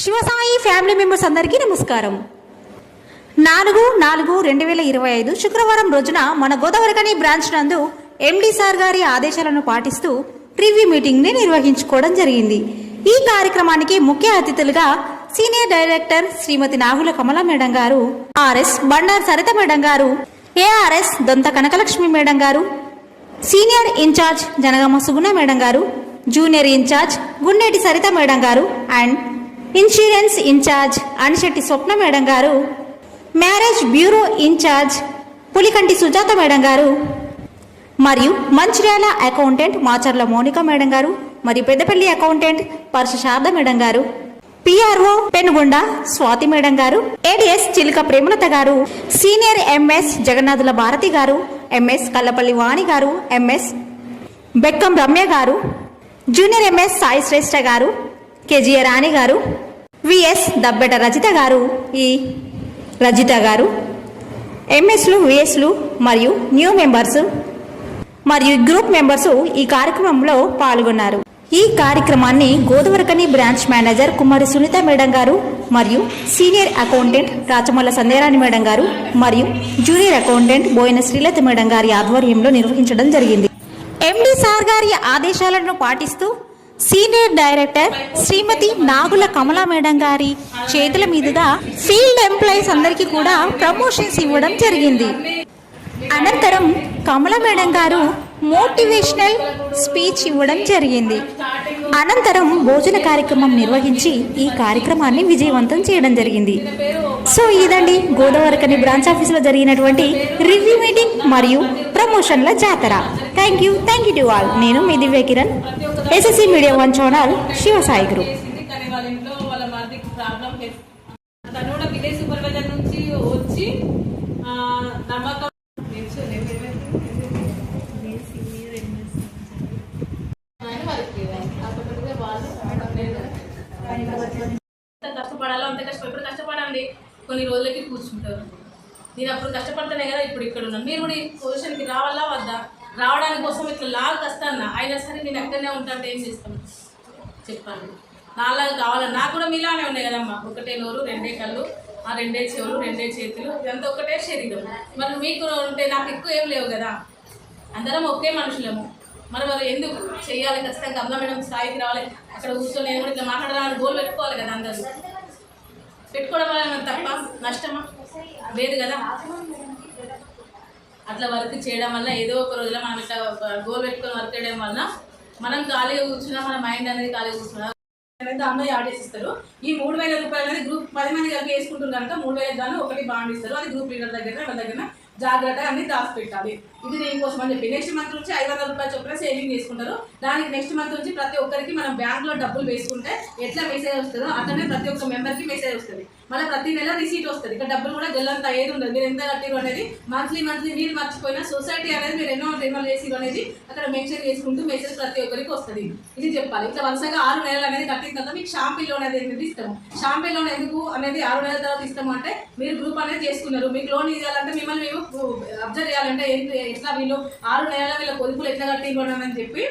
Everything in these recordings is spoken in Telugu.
శివసాయి ఫ్యామిలీ మెంబర్స్ అందరికీ నమస్కారం. నాలుగు నాలుగు రెండు వేల ఇరవై ఐదు శుక్రవారం రోజున మన గోదావరికని బ్రాంచ్ నందు ఎండి సార్ గారి ఆదేశాలను పాటిస్తూ రివ్యూ మీటింగ్ని నిర్వహించుకోవడం జరిగింది. ఈ కార్యక్రమానికి ముఖ్య అతిథులుగా senior director Shrimati Nagula Kamala madam గారు ఆర్ఎస్ బండార్ సరిత మేడం గారు ఏఆర్ఎస్ దొంత కనకలక్ష్మి మేడం గారు senior incharge Janagama Suguna madam గారు junior incharge Gunneti Saritha madam గారు and insurance incharge Anishetti Swapna madam గారు marriage bureau incharge Pulikanti Sujatha madam గారు మరియు మంచిర్యాల అకౌంటెంట్ మాచర్ల మోనిక మేడం గారు మరియు పెద్దపల్లి అకౌంటెంట్ పరశ శారద మేడం గారు పిఆర్ఓ పెనుగొండ స్వాతి మేడం గారు ఏడిఎస్ చిలుక ప్రేమలత గారు సీనియర్ ఎంఎస్ జగన్నాథుల భారతి గారు ఎంఎస్ కల్లపల్లి వాణి గారు ఎంఎస్ బెక్కం రమ్య గారు జూనియర్ ఎంఎస్ సాయి శ్రేష్ఠ గారు కేజీఏ రాణి గారు విఎస్ దబ్బెట రజిత గారు. ఈ రజిత గారు ఎంఎస్లు విఎస్లు మరియు న్యూ మెంబర్స్ మరియు గ్రూప్ మెంబర్స్ ఈ కార్యక్రమంలో పాల్గొన్నారు. ఈ కార్యక్రమాన్ని Godavarikhani branch manager Kumari Sunitha madam గారు మరియు senior accountant Rachamalla Sandherani madam గారు మరియు junior accountant Boina Srilatha madam గారి ఆధ్వర్యంలో నిర్వహించడం జరిగింది. ఎండి సార్ గారి ఆదేశాలను పాటిస్తూ senior director Shrimati Nagula Kamala madam గారి చేతుల మీదుగా ఫీల్డ్ ఎంప్లాయీస్ అందరికీ కూడా ప్రమోషన్స్ ఇవ్వడం జరిగింది. అనంతరం కమల మేడం గారు మోటివేషనల్ స్పీచ్ ఇవ్వడం జరిగింది. అనంతరం భోజన కార్యక్రమం నిర్వహించి ఈ కార్యక్రమాన్ని విజయవంతం చేయడం జరిగింది. సో ఇదండి గోదావరికని బ్రాంచ్ ఆఫీసులో జరిగినటువంటి రివ్యూ మీటింగ్ మరియు ప్రమోషన్ల జాతర. Thank you thank you to all నేను మీ Divya Kiran SSC media one channel Sivasai group తను కూడా విలేజ్ సూపర్వైజర్ నుంచి వచ్చి నమ్మకం తెలుసు, నేను ఆయన వారికి ఆటోమేటిక్గా వాళ్ళు లేదు. ఎంత కష్టపడాలో అంత కష్టం ఇప్పుడు కష్టపడండి. కొన్ని రోజులకి కూర్చుంటారు. నేను అప్పుడు కష్టపడితేనే కదా ఇప్పుడు ఇక్కడ ఉన్నాను మీరు కూడా ఈ పొజిషన్కి రావాలా వద్దా? రావడానికి కోసం ఇట్లా లాగ్ వస్తాను అయినా సరే నేను ఎక్కడనే ఉంటాను ఏం చేస్తాను చెప్పండి నాలాగా కావాలి? నాకు కూడా మీలానే ఉన్నాయి కదమ్మా. ఒకటే నోరు రెండే కళ్ళు ఆ రెండే చెవులు రెండే చేతులు. ఇదంతా ఒకటే శరీరం. మరి మీకు ఉంటే నాకు ఎక్కువ ఏం లేవు కదా. అందరం ఒకే మనుషులము. మరి మరి ఎందుకు చెయ్యాలి? ఖచ్చితంగా కమలా మేడం స్థాయికి రావాలి. అక్కడ కూర్చొని నేను కూడా ఇట్లా మాట్లాడాలని గోల్ పెట్టుకోవాలి కదా అందరూ. పెట్టుకోవడం వల్ల తప్ప? నష్టమా? లేదు కదా. అట్లా వర్క్ చేయడం వల్ల ఏదో ఒక రోజులో మనం ఇట్లా గోల్ పెట్టుకొని వర్క్ చేయడం వల్ల మనం ఖాళీగా కూర్చున్నా మన మైండ్ అనేది ఖాళీగా కూర్చున్నా. అనేది అమ్మాయి ఆర్డర్స్ ఇస్తారు ఈ మూడు వేల రూపాయలు అనేది గ్రూప్ పది మంది కలిపి వేసుకుంటున్నారు కనుక మూడు వేల గాను ఒకటి బాండ్ ఇస్తారు. అది గ్రూప్ లీడర్ దగ్గర వాళ్ళ దగ్గర? జాగ్రత్త అన్ని దాచిపెట్టాలి. ఇది దీనికోసం అని చెప్పి. నెక్స్ట్ మంత్ నుంచి ఐదు వందల రూపాయలు చొప్పున సేవింగ్ చేసుకుంటారు. దానికి నెక్స్ట్ మంత్ నుంచి ప్రతి ఒక్కరికి మనం బ్యాంక్లో డబ్బులు వేసుకుంటే ఎట్లా మెసేజ్ వస్తుందో అట్లనే ప్రతి ఒక్క మెంబర్కి మెసేజ్ వస్తుంది. మళ్ళీ ప్రతి నెల రిసీట్ వస్తుంది. ఇక్కడ డబ్బులు కూడా గెల్లంత ఏది ఉండదు. మీరు ఎంత కట్టిరు అనేది మంత్లీ మంత్లీ మీరు మర్చిపోయినా సొసైటీ అనేది మీరు ఎన్నో ఎన్నో చేసిరు అనేది అక్కడ మెన్షన్ చేసుకుంటూ మెసేజ్ ప్రతి ఒక్కరికి వస్తుంది. ఇది చెప్పాలి. ఇట్లా వరుసగా ఆరు నెలలు అనేది కట్టిన తర్వాత మీకు షాంపీ లోన్ అనేది ఇస్తాము? షాంపీ లోన్ ఎందుకు అనేది ఆరు నెలల తర్వాత ఇస్తాము అంటే మీరు గ్రూప్ అనేది చేసుకున్నారు. మీకు లోన్ ఇవ్వాలంటే మిమ్మల్ని మేము అబ్జర్వ్ చేయాలంటే ఏంటి ఎట్లా వీళ్ళు ఆరు నెలల వీళ్ళ పొదుపులు ఎట్లా కట్టిరు అని చెప్పి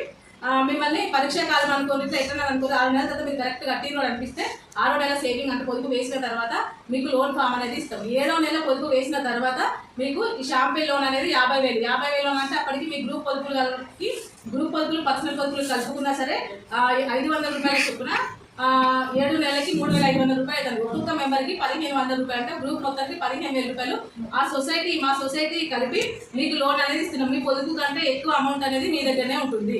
మిమ్మల్ని పరీక్ష కాలం అనుకోని ఎట్లా అనుకోరు. ఆరు నెలల తర్వాత మీరు కరెక్ట్ కట్టిరు అనిపిస్తే ఆరో నెల సేవింగ్ అంటే పొదుపు వేసిన తర్వాత మీకు లోన్ ఫామ్ అనేది ఇస్తాం. ఏడో నెల పొదుపు వేసిన తర్వాత మీకు ఈ షాంపిల్ లోన్ అనేది యాభై వేలు. యాభై వేలు అంటే అప్పటికి మీ గ్రూప్ పొదుపులు కలిపి గ్రూప్ పొదుపులు పర్సనల్ పొదుపులు కలుపుకున్నా సరే ఐదు వందల రూపాయలు చొప్పున ఏడు నెలలకి మూడు వేల ఐదు వందల రూపాయలు అవుతుంది. ఒక్కొక్క మెంబర్కి పదిహేను వందల రూపాయలు అంటే గ్రూప్ మొత్తానికి పదిహేను వేల రూపాయలు. ఆ సొసైటీ మా సొసైటీ కలిపి మీకు లోన్ అనేది ఇస్తున్నాం. మీ పొదుపు కంటే ఎక్కువ అమౌంట్ అనేది మీ దగ్గరనే ఉంటుంది.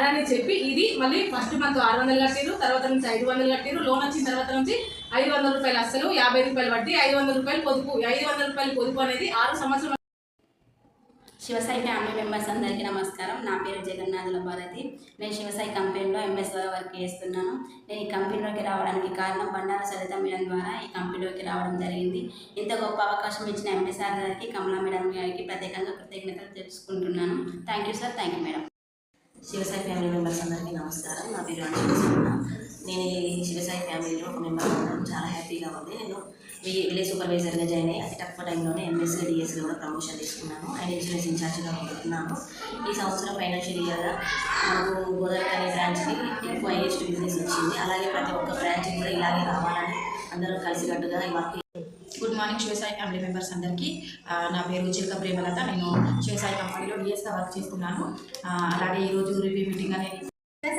అని చెప్పి ఇది మళ్ళీ ఫస్ట్ మంత్ ఆరు వందలు కట్టిరు తర్వాత నుంచి ఐదు వందలు కట్టిరు లోన్ వచ్చిన తర్వాత నుంచి ఐదు వందల రూపాయలు అసలు యాభై రూపాయలు వడ్డీ ఐదు వందల రూపాయలు పొదుపు ఐదు వందల రూపాయలు పొదుపు అనేది ఆరు సంవత్సరం శివసాయి ఫ్యామిలీ మెంబర్స్ అందరికీ నమస్కారం. నా పేరు జగన్నాథుల భారతి. నేను శివసాయి కంపెనీలో ఎంఎస్గా వర్క్ చేస్తున్నాను. నేను ఈ కంపెనీలోకి రావడానికి కారణం బండార సరిత మేడం ద్వారా ఈ కంపెనీలోకి రావడం జరిగింది. ఇంత గొప్ప అవకాశం ఇచ్చిన ఎంఎస్ఆర్ గారికి కమలా మేడం గారికి ప్రత్యేకంగా కృతజ్ఞతలు తెలుసుకుంటున్నాను. Thank you sir thank you madam Sivasai family members అందరికీ నమస్కారం. నా పేరు అంజలి నేను ఈ శివసాయి ఫ్యామిలీలో ఒక మెంబర్ చాలా హ్యాపీగా ఉంది. నేను విలేజ్ సూపర్వైజర్గా జాయిన్ అయ్యి అతి తక్కువ టైంలోనే ఎంఎస్సీ డిఎస్సీ కూడా ప్రమోషన్ తీసుకున్నాను. అండ్ ఇన్సూరెన్స్ ఇన్ఛార్జ్గా ఉంటున్నాను. ఈ సంవత్సరం ఫైనాన్షియల్ ఇయర్గా మనకు గోదావరి బ్రాంచ్కి ఎక్కువ హైయెస్ట్ బిజినెస్ వచ్చింది. అలాగే ప్రతి ఒక్క బ్రాంచ్కి కూడా ఇలాగే రావాలని అందరం కలిసికట్టుగా ఈ work good morning Sivasai family members అందరికీ. నా పేరు చిలక ప్రేమలత. నేను శివసాయి కంపెనీలో డిఎస్గా వర్క్ చేస్తున్నాను. అలాగే ఈరోజు రివ్యూ మీటింగ్ అనేది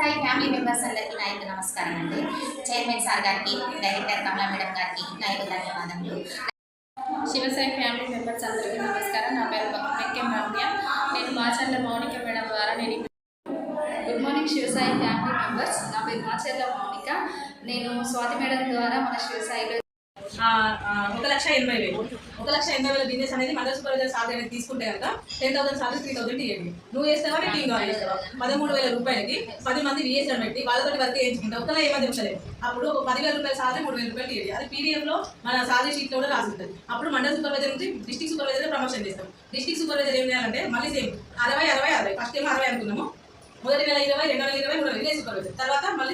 సాయి ఫ్యామిలీ మెంబర్స్ అందరికీ నా యొక్క నమస్కారం అండి. చైర్మన్ సార్ గారికి డైరెక్టర్ కమలా మేడం గారికి నా యొక్క ధన్యవాదములు. శివసాయి ఫ్యామిలీ మెంబర్స్ అందరికీ నమస్కారం. నా పేరు మెక్కెం మామ్య నేను మాచర్ల మౌనిక మేడం ద్వారా నేను good morning Sivasai family members. నా పేరు మాచర్ల మౌనిక. నేను స్వాతి మేడం ద్వారా మన శివసాయిలో ఒక లక్ష ఎనభై వేలు. ఒక లక్ష ఎనభై వేల బిజినెస్ అనేది మండల సూపర్వైజర్ సాలరీ అనేది తీసుకుంటే కనుక ten thousand salary three thousand ఇవ్వండి నువ్వు చేస్తావా నీ టీం కావాలి చేస్తావా? పదమూడు వేల రూపాయలకి పది మంది విఎస్ఎం పెట్టి వాళ్ళతో వర్క్ చేయించుకుంటావు ఒకలా ఏమని చెప్తలేదు అప్పుడు ఒక పదివేల రూపాయల సాలరీ మూడు వేల రూపాయలు ఇవ్వండి అది పీడిఎఫ్లో మన సాలరీ షీట్లో కూడా రాసి ఉంటుంది. అప్పుడు మండల సూపర్వైజర్ నుంచి డిస్టిక్ సూపర్వైజర్ ప్రమోషన్ చేస్తాం. డిస్టిక్ సూపర్వైజర్ ఏం చేయాలంటే మళ్ళీ సేమ్ అరవై అరవై అరవై. ఫస్ట్ ఏమో అరవై అనుకున్నాము మొదటి నెల ఇరవై రెండు నెల ఇరవై మూడు నెల విలేజ్ సూపర్వైజర్ తర్వాత మళ్ళీ